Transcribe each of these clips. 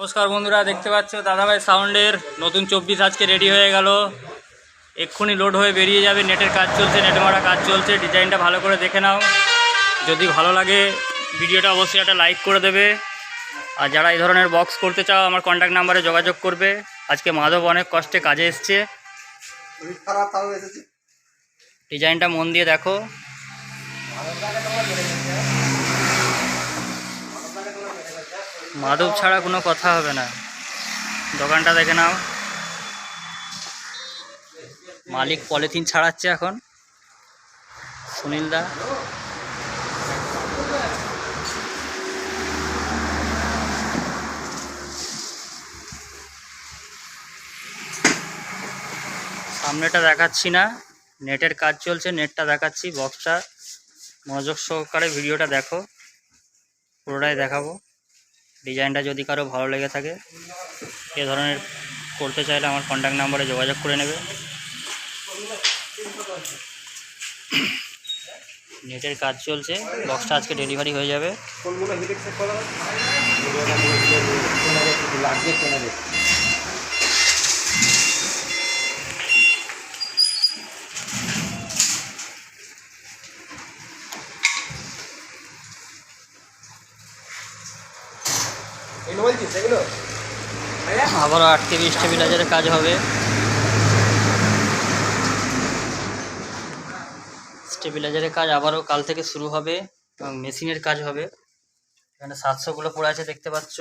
নমস্কার বন্ধুরা দেখতে পাচ্ছ দাদাভাই সাউন্ডের নতুন চব্বিশ আজকে রেডি হয়ে গেল। এক্ষুনি লোড হয়ে বেরিয়ে যাবে নেটের কাজ চলছে নেট মারা কাজ চলছে ডিজাইনটা ভালো করে দেখে নাও। যদি ভালো লাগে ভিডিওটা অবশ্যই একটা লাইক করে দেবে। আর যারা এই ধরনের বক্স করতে চাও আমার কন্ট্যাক্ট নাম্বারে যোগাযোগ করবে। আজকে মাধব অনেক কষ্টে কাজে এসছে। ডিজাইনটা মন দিয়ে দেখো। মাধব ছাড়া কোনো কথা হবে না। দোকানটা দেখে নাও। মালিক পলিথিন ছাড়াচ্ছে এখন। সুনীল দা। সামনেটা দেখাচ্ছি না। নেটের কাজ চলছে, নেটটা দেখাচ্ছি। বক্সটা মনোযোগ সহকারে ভিডিওটা দেখো। পুরোটাই দেখাবো। ডিজাইনটা যদি কারও ভালো লেগে থাকে, এ ধরনের করতে চাইলে আমার কন্ট্যাক্ট নাম্বারে যোগাযোগ করে নেবে। নেটের কাজ চলছে বক্সটা আজকে ডেলিভারি হয়ে যাবে কোনগুলো হিট এক্সেপ্ট করা লাগবে কেনা দেখ এগুলো বলছিস এগুলো আবারও আট কেবি স্টেবিলাইজারের কাজ হবে। স্টেবিলাইজারের কাজ আবারও কাল থেকে শুরু হবে এবং মেশিনের কাজ হবে। এখানে সাতশোগুলো পড়ে আছে, দেখতে পাচ্ছ।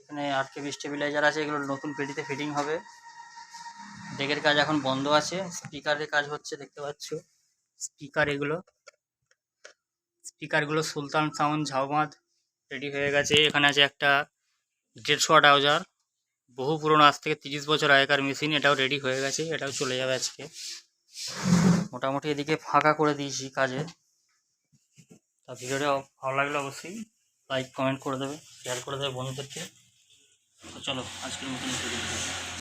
এখানে আট কেবি স্টেবিলাইজার আছে, এগুলো নতুন পেটিতে ফিটিং হবে। ডেকের কাজ এখন বন্ধ আছে। স্পিকারের কাজ হচ্ছে, দেখতে পাচ্ছ। স্পিকার এগুলো। স্পিকারগুলো সুলতান সাউন্ড ঝাউমাদ। রেডি হয়ে গেছে। এখানে আছে একটা দেড়শো আউজার বহু পুরনো, আজ থেকে তিরিশ বছর আগেকার মেশিন এটাও রেডি হয়ে গেছে, এটাও চলে যাবে আজকে। মোটামুটি এদিকে ফাঁকা করে দিয়েছি কাজে। তা ভিডিওটা ভালো লাগলে অবশ্যই লাইক কমেন্ট করে দেবে শেয়ার করে দেবে বন্ধুদেরকে। চলো, আজকের মতন।